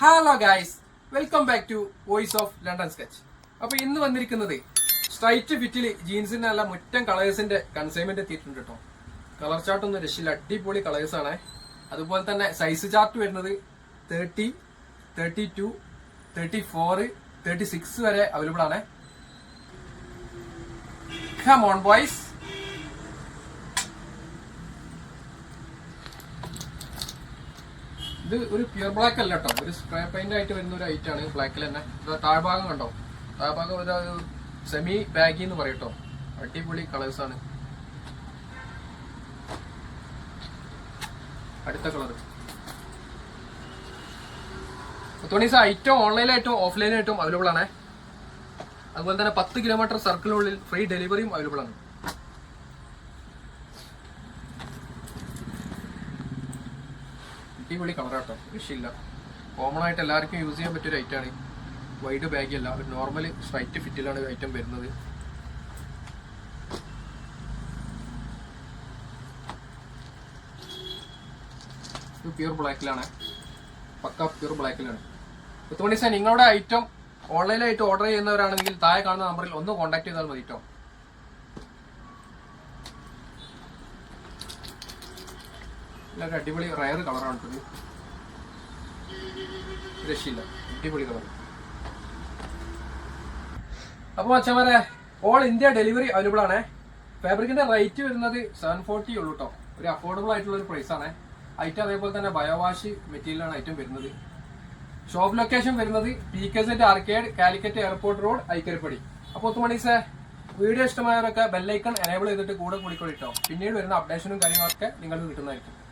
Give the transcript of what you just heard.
Hello guys welcome back to voice of London sketch അപ്പൊ ഇന്ന് വന്നിരിക്കുന്നത് സ്ട്രൈറ്റ് ഫിറ്റിൽ ജീൻസിന്റെ നല്ല മുറ്റം കളേഴ്സിന്റെ കൺസൈൻമെന്റ് എത്തിയിട്ടുണ്ട് കേട്ടോ കളർ ചാർട്ട് ഒന്നും രക്ഷയില്ല അടിപൊളി കളേഴ്സ് ആണ്. അതുപോലെ തന്നെ സൈസ് ചാർട്ട് വരുന്നത് thirty thirty two thirty four thirty six വരെ അവൈലബിൾ ആണ്. കം ഓൺ ബോയ്സ് ഇത് ഒരു പ്യൂർ ബ്ലാക്ക് അല്ല കേട്ടോ ഒരു സ്പ്രേ പെയിന്റ് ആയിട്ട് വരുന്ന ഒരു ഐറ്റം ആണ്. ബ്ലാക്കിൽ തന്നെ. താഴ്ഭാഗം കണ്ടോ? താഴ്ഭാഗം ഒരു സെമി ബാഗി എന്ന് പറയും കേട്ടോ അടിപൊളി കളേഴ്സ് ആണ്. അടുത്ത കളർ തുണീസ് ഐറ്റം ഓൺലൈനായിട്ടും ഓഫ്ലൈനായിട്ടും അവൈലബിൾ ആണ്. അതുപോലെ തന്നെ പത്ത് കിലോമീറ്റർ സർക്കിളിനുള്ളിൽ ഫ്രീ ഡെലിവറിയും അവൈലബിൾ ആണ്. അടിപൊളി കളറാട്ടോ രക്ഷയില്ല കോമൺ ആയിട്ട് എല്ലാവർക്കും യൂസ് ചെയ്യാൻ പറ്റിയ ഒരു ഐറ്റം ആണ്. വൈഡ് ബാഗ് അല്ല. ഒരു നോർമൽ സ്ട്രൈറ്റ് ഫിറ്റിലാണ് ഐറ്റം വരുന്നത്. ഇത് പ്യൂർ ബ്ലാക്കിലാണ് പക്ക പ്യൂർ ബ്ലാക്കിലാണ് പത്തുമണി സാർ നിങ്ങളുടെ ഐറ്റം ഓൺലൈനായിട്ട് ഓർഡർ ചെയ്യുന്നവരാണെങ്കിൽ താഴെ കാണുന്ന നമ്പറിൽ ഒന്ന് കോൺടാക്ട് ചെയ്താൽ മതി കേട്ടോ ഇതൊക്കെ അടിപൊളി റയർ കളറാണ് ഇത്. രക്ഷയില്ല അടിപൊളി കളർ അപ്പോൾ അച്ഛന്മാരെ ഓൾ ഇന്ത്യ ഡെലിവറി അവൈലബിൾ ആണ്. ഫാബ്രിക്കിന്റെ റേറ്റ് വരുന്നത് സെവൻ ഫോർട്ടി ഉള്ളൂ കേട്ടോ ഒരു അഫോർഡബിൾ ആയിട്ടുള്ള ഒരു പ്രൈസ് ആണ്. ഐറ്റം അതേപോലെ തന്നെ ബയോവാഷ് മെറ്റീരിയലാണ് ഐറ്റം വരുന്നത്. ഷോപ്പ് ലൊക്കേഷൻ വരുന്നത് P K set arcade Calicut airport road Aikkarappadi അപ്പോൾ ഒത്തുമണീസേ വീഡിയോ ഇഷ്ടമായവരൊക്കെ ബെല്ലൈക്കൺ എനേബിൾ ചെയ്തിട്ട് കൂടെ കൂടിക്കൊള്ളിട്ടോ പിന്നീട് വരുന്ന അപ്ഡേഷനും കാര്യങ്ങളൊക്കെ നിങ്ങൾക്ക് കിട്ടുന്നതായിരിക്കും.